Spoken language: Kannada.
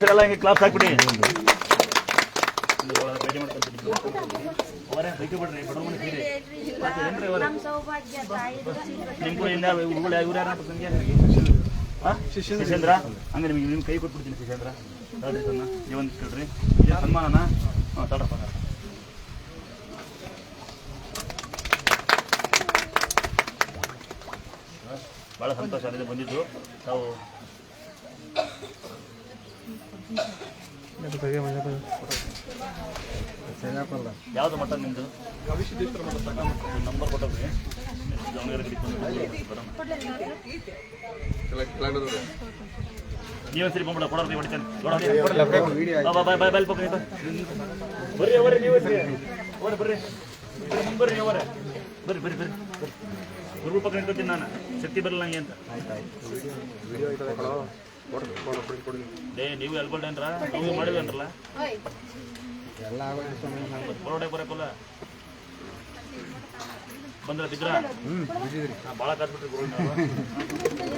ಎಲ್ಲ ಹಿಂಗೆ ಕ್ಲಾಸ್ ಹಾಕ್ಬಿಡಿ. ನಿಮಗೆ ಶಿಶೇಂದ್ರ ಹಂಗೆ? ನಿಮಗೆ ನಿಮ್ಮ ಕೈ ಕೊಟ್ಬಿಡ್ತೀನಿ ಶಿಶೇಂದ್ರ ತಗೊಳ್ರಿ ಸಣ್ಣ ನೀವೊಂದು ಕೇಳ್ರಿ. ಇದೇ ಸನ್ಮಾನನ? ಹಾಂ ತಗೊಳಪ್ಪ ಭಾಳ ಸಂತೋಷ ಆಗಿದೆ ಬಂದಿದ್ದು. ತಾವು ಯಾವ್ದು ಮಠ ನಿಮ್ಮದು ನಂಬರ್ ಕೊಟ್ಟಿ ನೀವೇ ಸರಿ ಬಂದ್ಬಿಡ ಕೊಡೋರ್ಗೆ ಹೊಡಿತಾನೆ. ಬರ್ರಿ ಬಾ ಬಾಯ್ ಬಾಯ್ ಬಾಯ್ ಬರ್ರಿ ಬರ್ರಿ ನೀವು ಬರ್ರಿ ಬರ್ರಿ. ಬರ್ರಿ ಬರ್ರಿ ಬರ್ರಿ ಬರ್ರಿ ಬರ್ರಿ ಬರ್ರಿ ಬರ್ರಿ ಬರ್ರಿ. ಗುರು ಪಕ್ಕ ನಿಂತ್ಕೊತೀನಿ ನಾನು. ಶಕ್ತಿ ಬರಲ್ಲ ನಂಗೆ ಅಂತ. ಡೇ ನೀವು ಎಲ್ಕೊಳ್ಡೇನ್ರ ನೀವು ಮಾಡಿವೇನ್ರಲ್ಲ ಬರೋಡೆ ಬರಕ್ಕಲ್ಲ ಬಂದ್ರ ಬಿದ್ರ ಭಾಳ ಕಾದ್ಬಿಟ್ರಿ ಗುರು